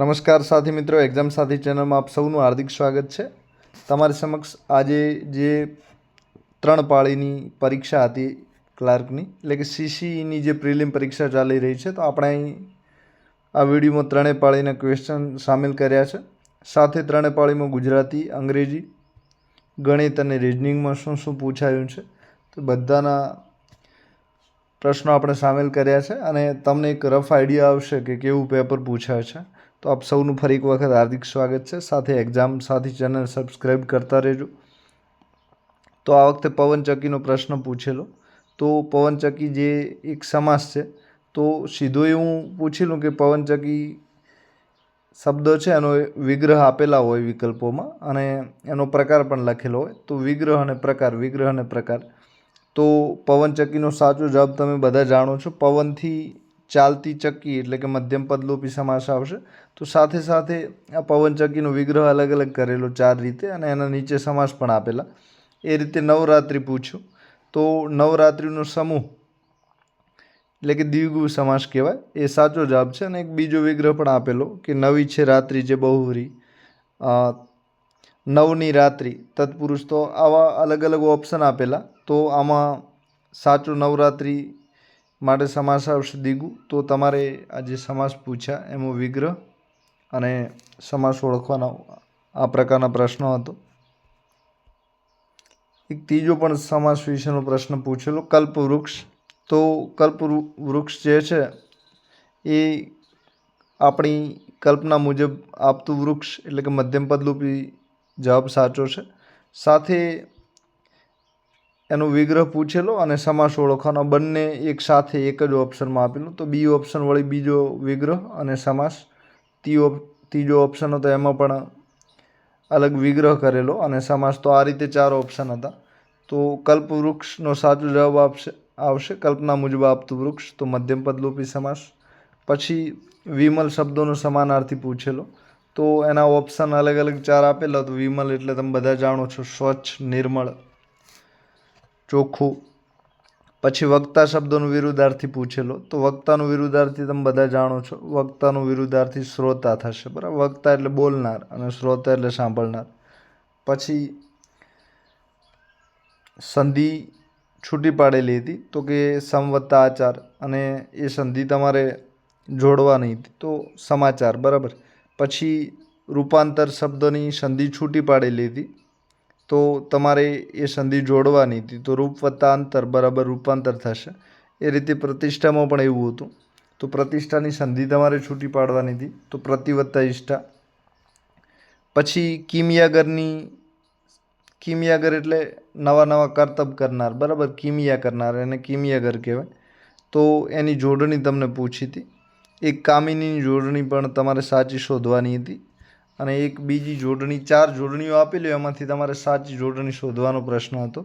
નમસ્કાર સાથી મિત્રો એક્ઝામ સાથી ચેનલમાં આપ સૌનું હાર્દિક સ્વાગત છે. તમારી સમક્ષ આજે જે ત્રણ પાળીની પરીક્ષા હતી ક્લાર્કની, એટલે કે સીસીઈની જે પ્રિલિમ પરીક્ષા ચાલી રહી છે, તો આપણે અહીં આ વિડીયોમાં ત્રણેય પાળીના ક્વેશ્ચન સામેલ કર્યા છે. સાથે ત્રણેય પાળીમાં ગુજરાતી, અંગ્રેજી, ગણિત અને રિઝનિંગમાં શું શું પૂછાયું છે, તો બધાના પ્રશ્નો આપણે સામેલ કર્યા છે. અને તમને એક રફ આઈડિયા આવશે કે કેવું પેપર પૂછાય છે. તો આપ સૌનું ફરી એક વખત હાર્દિક સ્વાગત છે. સાથે એક્ઝામ સાથી ચેનલ સબસ્ક્રાઈબ કરતા રહેજો. તો આ વખતે પવનચક્કીનો પ્રશ્ન પૂછેલો. તો પવનચક્કી જે એક સમાસ છે, તો સીધો એવું પૂછી લઉં કે પવનચક્કી શબ્દ છે, એનો વિગ્રહ આપેલા હોય વિકલ્પોમાં અને એનો પ્રકાર પણ લખેલો હોય. તો વિગ્રહ અને પ્રકાર, વિગ્રહ અને પ્રકાર. તો પવનચક્કીનો સાચો જવાબ તમે બધા જાણો છો. પવનથી ચાલતી ચક્કી એટલે કે મધ્યમ પદલોપી સમાસ આવશે. તો સાથે સાથે આ પવનચક્કીનો વિગ્રહ અલગ અલગ કરેલો ચાર રીતે અને એના નીચે સમાસ પણ આપેલા. એ રીતે નવરાત્રિ પૂછ્યું. તો નવરાત્રિનો સમૂહ એટલે કે દ્વિગુ સમાસ કહેવાય. એ સાચો જવાબ છે અને એક બીજો વિગ્રહ પણ આપેલો કે નવી છે રાત્રિ જે બહુરી નવની રાત્રિ. તત્પુરુષ તો આવા અલગ અલગ ઓપ્શન આપેલા. તો આમાં સાચો નવરાત્રિ માટે સમાસ આવશે દિગુ. તો તમારે આ જે સમાસ પૂછ્યા, એમાં વિગ્રહ અને સમાસ ઓળખવાના આ પ્રકારના પ્રશ્નો હતો. એક ત્રીજો પણ સમાસ વિશેનો પ્રશ્ન પૂછેલો, કલ્પવૃક્ષ. તો કલ્પ વૃક્ષ જે છે, એ આપણી કલ્પના મુજબ આપતું વૃક્ષ, એટલે કે મધ્યમ પદલુપી જવાબ સાચો છે. સાથે એનો વિગ્રહ પૂછેલો અને સમાસ ઓળખવાનો બંને એક સાથે એક જ ઓપ્શનમાં આપેલું. તો બી ઓપ્શન વળી બીજો વિગ્રહ અને સમાસ. ત્રીજો ત્રીજો ઓપ્શન હતો એમાં પણ અલગ વિગ્રહ કરેલો અને સમાસ તો આ રીતે ચાર ઓપ્શન હતા. તો કલ્પવૃક્ષનો સાચો જવાબ આપશે, આવશે. કલ્પના મુજબ આપતું વૃક્ષ, તો મધ્યમ પદલોપી સમાસ. પછી વિમલ શબ્દોનો સમાનાર્થી પૂછેલો. તો એના ઓપ્શન અલગ અલગ ચાર આપેલા, તો વિમલ એટલે તમે બધા જાણો છો, સ્વચ્છ, નિર્મળ. ચોખ્ખું. પછી વક્તા શબ્દોનું વિરુદ્ધાર્થી પૂછેલો. તો વક્તાનું વિરુદ્ધાર્થી તમે બધા જાણો છો. વક્તાનું વિરુદ્ધાર્થી શ્રોતા થશે. બરાબર? વક્તા એટલે બોલનાર અને શ્રોતા એટલે સાંભળનાર. પછી સંધિ છૂટી પાડેલી હતી. તો કે સમવત્તા આચાર અને એ સંધિ તમારે જોડવાની હતી. તો સમાચાર. બરાબર? પછી રૂપાંતર શબ્દની સંધિ છૂટી પાડેલી હતી. તો તમારે એ સંધિ જોડવાની હતી. તો રૂપ અંતર બરાબર રૂપાંતર થશે. એ રીતે પ્રતિષ્ઠામાં પણ એવું હતું. તો પ્રતિષ્ઠાની સંધિ તમારે છૂટી પાડવાની હતી. તો પ્રતિ વત્તા ઇષ્ટા પછી કિમિયાગરની, કિમિયાગર એટલે નવા નવા કરતબ કરનાર. બરાબર? કિમિયા કરનાર એને કિમિયાગર કહેવાય. તો એની જોડણી તમને પૂછી હતી. એક કામિનીની જોડણી પણ તમારે સાચી શોધવાની હતી. અને એક બીજી જોડણી, ચાર જોડણીઓ આપેલી એમાંથી તમારે સાચી જોડણી શોધવાનો પ્રશ્ન હતો.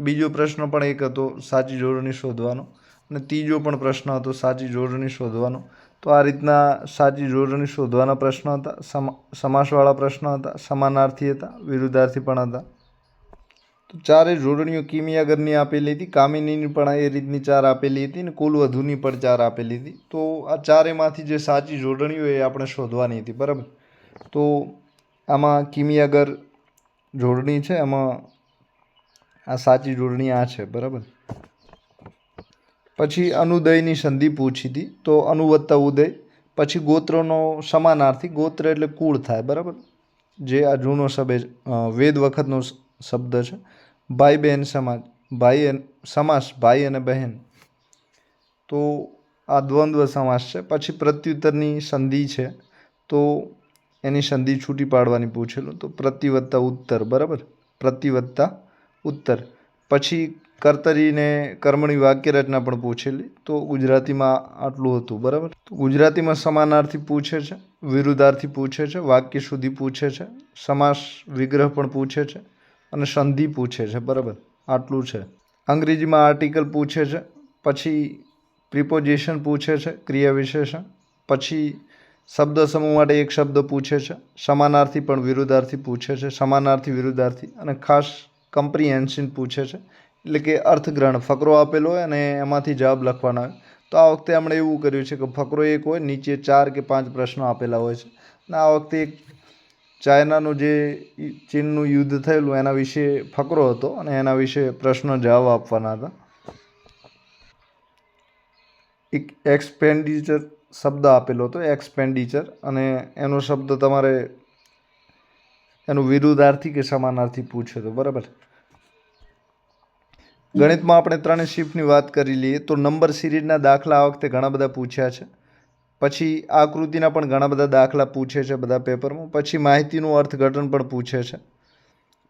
બીજો પ્રશ્ન પણ એક હતો, સાચી જોડણી શોધવાનો. અને ત્રીજો પણ પ્રશ્ન હતો, સાચી જોડણી શોધવાનો. તો આ રીતના સાચી જોડણી શોધવાના પ્રશ્નો હતા, સમા, સમાસવાળા પ્રશ્નો હતા, સમાનાર્થી હતા, વિરુદ્ધાર્થી પણ હતા. તો ચારેય જોડણીઓ કિમિયાગરની આપેલી હતી, કામિનીની પણ એ રીતની ચાર આપેલી હતી અને કુલ વધુની પણ ચાર આપેલી હતી. તો આ ચારેયમાંથી જે સાચી જોડણીઓ એ આપણે શોધવાની હતી, બરાબર? તો આમાં કિમિયાગર જોડણી છે એમાં આ સાચી જોડણી આ છે, બરાબર? પછી અનુદયની સંધિ પૂછી હતી, તો અનુવત્તા ઉદય, પછી ગોત્રનો સમાનાર્થી, ગોત્ર એટલે કુળ થાય, બરાબર? જે આ જૂનો શબ્દ વેદ વખતનો શબ્દ છે, ભાઈ બહેન સમાજ, ભાઈ સમાસ, ભાઈ અને બહેન. તો આ દ્વંદ્વ સમાસ છે, પછી પ્રત્યુત્તરની સંધિ છે, તો એની સંધિ છૂટી પાડવાની પૂછેલું તો પ્રતિવત્તા ઉત્તર, બરાબર? પ્રતિવત્તા ઉત્તર. પછી કર્તરીને કર્મણી વાક્ય રચના પણ પૂછેલી તો ગુજરાતીમાં આટલું હતું, બરાબર? ગુજરાતીમાં સમાનાર્થી પૂછે છે, વિરુદ્ધાર્થી પૂછે છે, વાક્ય સુધી પૂછે છે, સમાસ વિગ્રહ પણ પૂછે છે અને સંધિ પૂછે છે, બરાબર? આટલું છે. અંગ્રેજીમાં આર્ટિકલ પૂછે છે, પછી પ્રિપોઝિશન પૂછે છે ક્રિયા વિશેષણ પછી શબ્દ સમૂહ માટે એક શબ્દ પૂછે છે. સમાનાર્થી પણ વિરુદ્ધાર્થી પૂછે છે. સમાનાર્થી વિરુદ્ધાર્થી અને ખાસ કમ્પ્રિહેન્શન પૂછે છે. એટલે કે અર્થગ્રહણ. ફકરો આપેલો હોય અને એમાંથી જવાબ લખવાના હોય. તો આ વખતે આપણે એવું કર્યું છે કે ફકરો એક હોય, નીચે ચાર કે પાંચ પ્રશ્નો આપેલા હોય છે. અને આ વખતે એક ચાઇનાનું જે ચીનનું યુદ્ધ થયેલું, એના વિશે ફકરો હતો અને એના વિશે પ્રશ્નો જવાબ આપવાના હતા. એક એક્સપેન્ડિચર શબ્દ આપેલો હતો એક્સપેન્ડિચર અને એનો શબ્દ તમારે એનું વિરુદ્ધાર્થી કે સમાનાર્થી પૂછ્યો હતો બરાબર? ગણિતમાં આપણે ત્રણેય શિફ્ટની વાત કરી લઈએ તો નંબર સિરીઝના દાખલા આ વખતે ઘણા બધા પૂછ્યા છે. પછી આકૃતિના પણ ઘણા બધા દાખલા પૂછે છે બધા પેપરમાં. પછી માહિતીનું અર્થઘટન પણ પૂછે છે.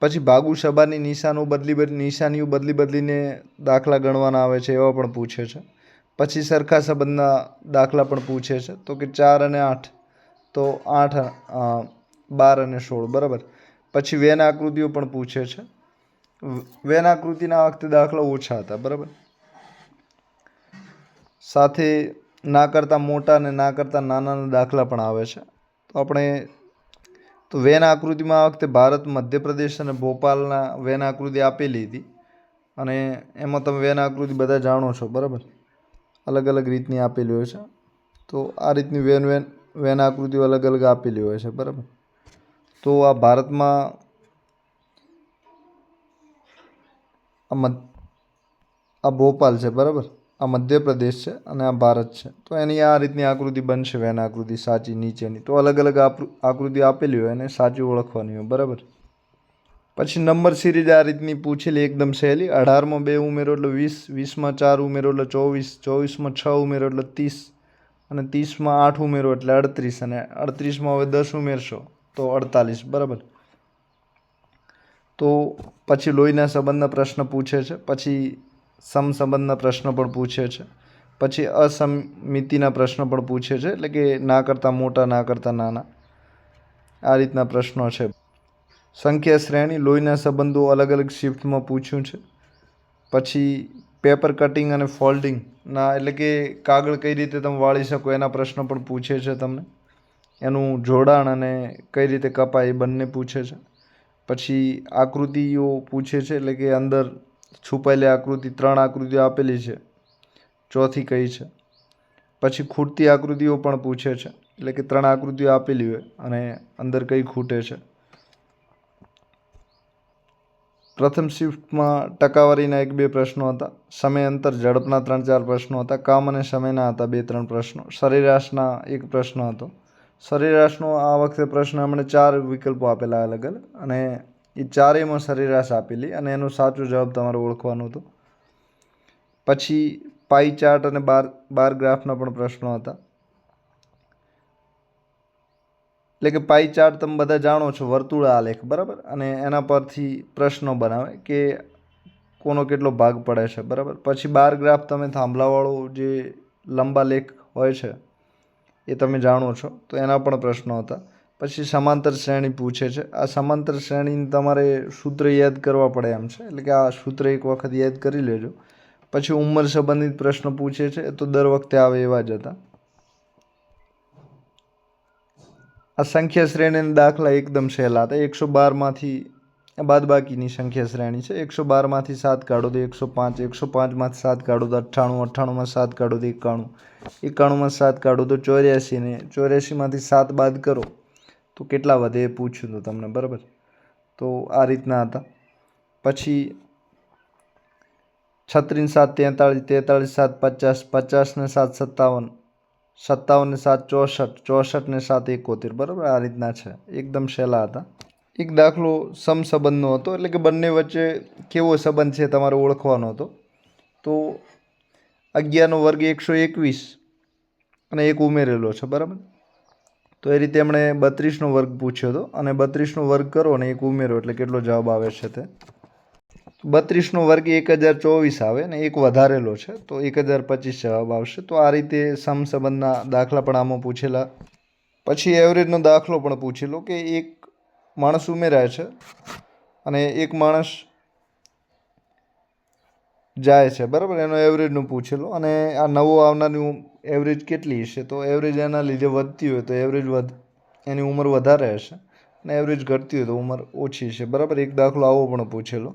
પછી ભાગુ સભાની નિશાનો બદલી બદલી નિશાનીઓ બદલી બદલીને દાખલા ગણવાના આવે છે એવા પણ પૂછે છે. પછી સરખા સંબંધના દાખલા પણ પૂછે છે. તો કે ચાર અને આઠ. તો આઠ બાર અને સોળ. બરાબર? પછી વેન આકૃતિઓ પણ પૂછે છે. વેન આકૃતિના વખતે દાખલા ઓછા હતા. બરાબર? સાથે ના કરતાં મોટા અને ના કરતાં નાનાના દાખલા પણ આવે છે. તો આપણે, તો વેન આકૃતિમાં આ વખતે ભારત, મધ્યપ્રદેશ અને ભોપાલના વેન આકૃતિ આપેલી હતી. અને એમાં તમે વેન આકૃતિ બધા જાણો છો. બરાબર? અલગ અલગ રીતની આપેલી હોય છે. તો આ રીતની વેન વેન વેન આકૃતિઓ અલગ અલગ આપેલી હોય છે, બરાબર? તો આ ભારતમાં આ મધ, આ ભોપાલ છે, બરાબર? આ મધ્યપ્રદેશ છે અને આ ભારત છે. તો એની આ રીતની આકૃતિ બનશે, વેન આકૃતિ સાચી, નીચેની. તો અલગ અલગ આકૃતિ આપેલી હોય અને સાચી ઓળખવાની હોય, બરાબર? પછી નંબર સિરીઝ આ રીતની પૂછેલી એકદમ સહેલી. અઢારમાં બે ઉમેરો એટલે વીસ, વીસમાં ચાર ઉમેરો એટલે ચોવીસ, ચોવીસમાં છ ઉમેરો એટલે ત્રીસ અને ત્રીસમાં આઠ ઉમેરો એટલે અડત્રીસ અને અડત્રીસમાં હવે દસ ઉમેરશો તો અડતાલીસ, બરાબર? તો પછી લોહીના સંબંધના પ્રશ્ન પૂછે છે, પછી સમસંબંધના પ્રશ્ન પણ પૂછે છે, પછી અસમિતિના પ્રશ્ન પણ પૂછે છે, એટલે કે ના કરતાં મોટા, ના કરતાં નાના. આ રીતના પ્રશ્નો છે. સંખ્યા શ્રેણી લોહીના સંબંધો અલગ અલગ શિફ્ટમાં પૂછ્યું છે. પછી પેપર કટિંગ અને ફોલ્ડિંગના એટલે કે કાગળ કઈ રીતે તમે વાળી શકો એના પ્રશ્નો પણ પૂછે છે તમને. એનું જોડાણ અને કઈ રીતે કપાય એ બંને પૂછે છે. પછી આકૃતિઓ પૂછે છે એટલે કે અંદર છુપાયેલી આકૃતિ ત્રણ આકૃતિઓ આપેલી છે. ચોથી કઈ છે. પછી ખૂટતી આકૃતિઓ પણ પૂછે છે. એટલે કે ત્રણ આકૃતિઓ આપેલી હોય અને અંદર કઈ ખૂટે છે. પ્રથમ શિફ્ટમાં ટકાવારીના એક બે પ્રશ્નો હતા. સમય અંતર ઝડપના ત્રણ ચાર પ્રશ્નો હતા. કામ અને સમયના હતા બે ત્રણ પ્રશ્નો. સરેરાશના એક પ્રશ્ન હતો. સરેરાશનો આ વખતે પ્રશ્ન અમને ચાર વિકલ્પો આપેલા અલગ અલગ અને એ ચારેયમાં સરેરાશ આપેલી અને એનો સાચો જવાબ તમારે ઓળખવાનો હતો. પછી પાઈ ચાર્ટ અને બાર બાર ગ્રાફના પણ પ્રશ્નો હતા. એટલે કે પાઈ ચાર્ટ તમે બધા જાણો છો વર્તુળ આલેખ બરાબર? અને એના પરથી પ્રશ્નો બનાવે કે કોનો કેટલો ભાગ પડે છે, બરાબર? પછી બાર ગ્રાફ તમે થાંભલાવાળો જે લંબા લેખ હોય છે, એ તમે જાણો છો, તો એના પણ પ્રશ્નો હતા. પછી સમાંતર શ્રેણી પૂછે છે. આ સમાંતર શ્રેણીને તમારે સૂત્ર યાદ કરવા પડે એમ છે. એટલે કે આ સૂત્ર એક વખત યાદ કરી લેજો. પછી ઉંમર સંબંધિત પ્રશ્ન પૂછે છે તો દર વખતે આવે એવા જ હતા. આ સંખ્યા શ્રેણીના દાખલા એકદમ સહેલા હતા. એકસો બારમાંથી, બાદબાકીની સંખ્યા શ્રેણી છે. એકસો બારમાંથી સાત કાઢો તો એકસો પાંચ, એકસો પાંચમાંથી સાત કાઢો તો અઠ્ઠાણું, અઠ્ઠાણુંમાં સાત કાઢો તો એકાણું, એકાણુંમાં સાત કાઢો તો ચોર્યાસી ને ચોર્યાસીમાંથી સાત બાદ કરો તો કેટલા વધે એ પૂછ્યું હતું તમને, બરાબર? તો આ રીતના હતા. પછી છત્રીસ સાત તેતાળીસ તેતાળીસ સાત પચાસ પચાસ ને સાત સત્તાવન સત્તાવન ને સાત, ચોસઠ ચોસઠ ને સાત, એકોતેર, બરાબર? આ રીતના છે. એકદમ સહેલા હતા. એક દાખલો સમસંબંધનો હતો, એટલે કે બંને વચ્ચે કેવો સંબંધ છે તમારે ઓળખવાનો હતો. તો અગિયારનો વર્ગ એકસો એકવીસ અને એક ઉમેરેલો છે, બરાબર? તો એ રીતે એમણે બત્રીસનો વર્ગ પૂછ્યો હતો અને બત્રીસનો વર્ગ કરો અને એક ઉમેરો, એટલે કેટલો જવાબ આવે છે તે? બત્રીસનો વર્ગ એક હજાર ચોવીસ આવે ને એક વધારેલો છે, તો એક હજાર પચીસ જવાબ આવશે. તો આ રીતે સમસંબંધના દાખલા પણ આમાં પૂછેલા, પછી એવરેજનો દાખલો પણ પૂછેલો કે એક માણસ ઉમેરાય છે અને એક માણસ જાય છે, બરાબર? એનો એવરેજનું પૂછેલો અને આ નવો આવનારની એવરેજ કેટલી હશે? તો એવરેજ એના લીધે વધતી હોય તો એવરેજ વધ, એની ઉંમર વધારે હશે અને એવરેજ ઘટતી હોય તો ઉંમર ઓછી છે બરાબર? એક દાખલો આવો પણ પૂછેલો.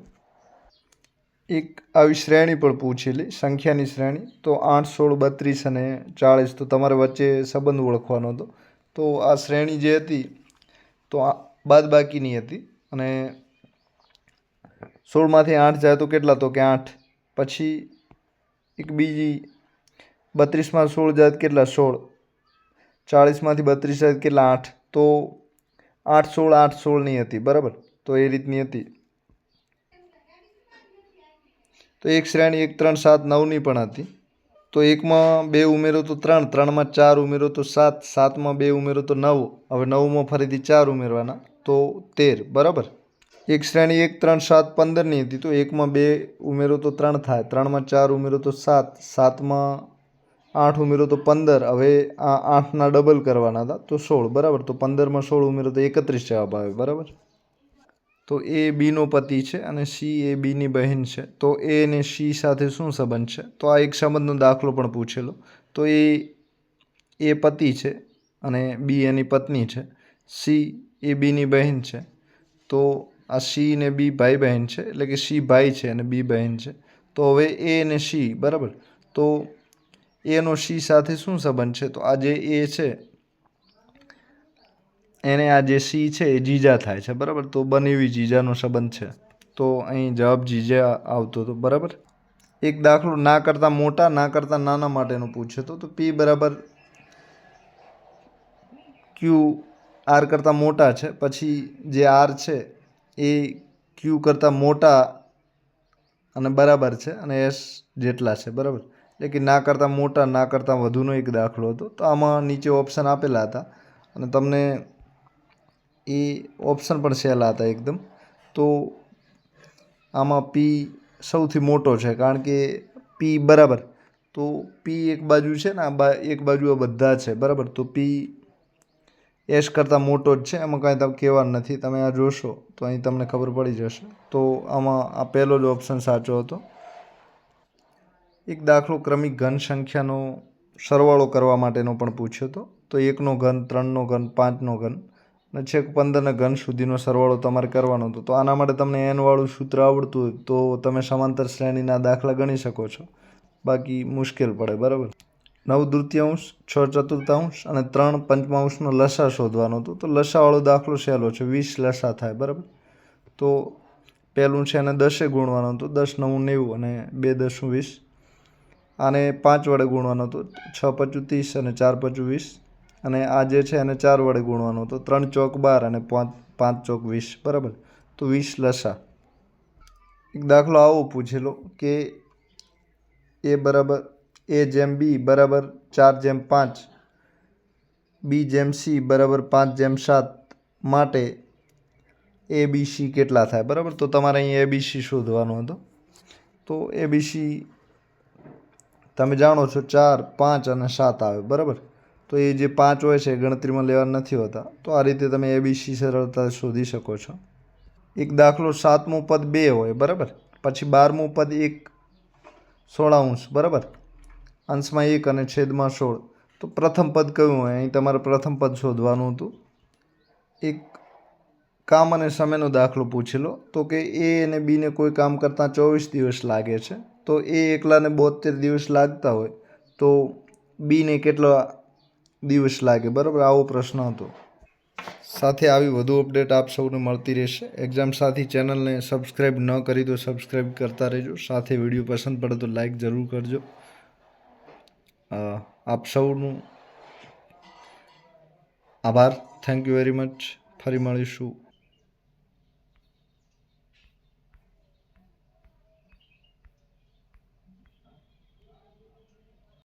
એક આવી શ્રેણી પણ પૂછેલી, સંખ્યાની શ્રેણી. તો આઠ, સોળ, બત્રીસ અને ચાળીસ તો તમારે વચ્ચે સંબંધ ઓળખવાનો હતો. તો આ શ્રેણી જે હતી, તો આ બાદબાકીની હતી અને સોળમાંથી આઠ જાય તો કેટલા તો કે આઠ. પછી એક બીજી, બત્રીસમાં સોળ જાય કેટલા સોળ. ચાળીસમાંથી બત્રીસ જાય કેટલા આઠ. તો આઠ, સોળ, આઠ, સોળની હતી, બરાબર? તો એ રીતની હતી. તો એક શ્રેણી, એક ત્રણ, સાત, નવની પણ હતી. તો એકમાં બે ઉમેરો તો ત્રણ, ત્રણમાં ચાર ઉમેરો તો સાત, સાતમાં બે ઉમેરો તો નવ. હવે નવમાં ફરીથી ચાર ઉમેરવાના. તો તેર, બરાબર? એક શ્રેણી, એક ત્રણ, સાત, પંદરની હતી. તો એકમાં બે ઉમેરો તો ત્રણ થાય. ત્રણમાં ચાર ઉમેરો તો સાત. સાતમાં આઠ ઉમેરો તો પંદર. હવે આ આઠના ડબલ કરવાના હતા. તો સોળ, બરાબર? તો પંદરમાં સોળ ઉમેરો તો એકત્રીસ જવાબ આવે બરાબર? તો એ બીનો પતિ છે અને સી એ બીની બહેન છે. તો એ અને સી સાથે શું સંબંધ છે? તો આ એક સંબંધનો દાખલો પણ પૂછેલો. તો એ એ પતિ છે અને બી એની પત્ની છે. સી એ બીની બહેન છે. તો આ સી ને બી ભાઈ બહેન છે, એટલે કે સી ભાઈ છે અને બી બહેન છે. તો હવે એ અને સી, બરાબર? તો એનો સી સાથે શું સંબંધ છે? તો આ જે એ છે એને આ જે સી છે એ જીજા થાય છે, બરાબર? તો બનેવી જીજાનો સંબંધ છે. તો અહીં જવાબ જીજા આવતો હતો, બરાબર? એક દાખલો ના કરતાં મોટા, ના કરતાં નાના માટેનો પૂછ્યો તો પી બરાબર ક્યુ આર કરતાં મોટા છે, પછી જે આર છે એ ક્યુ કરતાં મોટા અને બરાબર છે, અને એસ જેટલા છે, બરાબર? એટલે કે ના કરતાં મોટા, ના કરતાં વધુનો એક દાખલો હતો, તો આમાં નીચે ઓપ્શન આપેલા હતા. અને તમને એ ઓપ્શન પણ સહેલા હતા એકદમ. તો આમાં પી સૌથી મોટો છે, કારણ કે પી બરાબર. તો પી એક બાજુ છે ને, આ બા, એક બાજુ આ બધા છે, બરાબર? તો પી એસ કરતાં મોટો જ છે, એમાં કાંઈ તમે કહેવાનું નથી. તમે આ જોશો, તો અહીં તમને ખબર પડી જશે. તો આમાં આ પહેલો જ ઓપ્શન સાચો હતો. એક દાખલો ક્રમિક ઘન સંખ્યાનો સરવાળો કરવા માટેનો પણ પૂછ્યો હતો. તો એકનો ઘન, ત્રણનો ઘન, પાંચનો ઘન. અને છેક પંદરના ઘન સુધીનો સરવાળો તમારે કરવાનો હતો. તો આના માટે તમને એનવાળું સૂત્ર આવડતું હોય તો તમે સમાંતર શ્રેણીના દાખલા ગણી શકો છો. બાકી મુશ્કેલ પડે, બરાબર? નવ તૃતીયાંશ, છ ચતુર્થાંશ અને ત્રણ પંચમાંશનો લસા શોધવાનો હતો. તો લસાવાળો દાખલો સહેલો છે, વીસ લસા થાય, બરાબર? તો પહેલું છે એને દસે ગુણવાનો હતો. દસ નવું નેવું અને બે દસું વીસ. આને પાંચ વડે ગુણવાનો હતો. છ પચું ત્રીસ અને ચાર પચું વીસ. અને આ જે છે એને ચાર વડે ગુણવાનો. હતો ત્રણ ચોક બાર અને પાંચ પાંચ ચોક વીસ. બરાબર? તો વીસ લસા. એક દાખલો આવો પૂછેલો કે એ બરાબર, એ જેમ બી બરાબર ચાર જેમ પાંચ, બી જેમ સી બરાબર પાંચ જેમ સાત માટે એ બી સી કેટલા થાય? બરાબર? તો તમારે અહીં એ બી સી શોધવાનું હતો. તો એ બી સી તમે જાણો છો ચાર, પાંચ અને સાત આવે. બરાબર? તો એ જે પાંચ હોય છે ગણતરીમાં લેવા નથી હોતા. તો આ રીતે તમે એબીસી સરળતા શોધી શકો છો. એક દાખલો સાતમું પદ બે હોય, બરાબર? પછી બારમું પદ એક સોળાઉંશ બરાબર? અંશમાં એક અને છેદમાં સોળ. તો પ્રથમ પદ કયું હોય? અહીં તમારે પ્રથમ પદ શોધવાનું હતું. એક કામ અને સમયનો દાખલો પૂછી લો. તો કે એ અને બીને કોઈ કામ કરતાં ચોવીસ દિવસ લાગે છે. તો એ એકલાને બોતેર દિવસ લાગતા હોય. તો બીને કેટલા દિવસ લાગે. બરાબર? આવો પ્રશ્ન હતો. સાથે આવી વધુ અપડેટ આપ સૌને મળતી રહેશે. એક્ઝામ સાથી ચેનલને સબસ્ક્રાઈબ ન કરી તો સબસ્ક્રાઈબ કરતા રહેજો. સાથે વીડિયો પસંદ પડે તો લાઈક જરૂર કરજો. આપ સૌનું આભાર. થેન્ક યુ વેરી મચ ફરી મળીશું.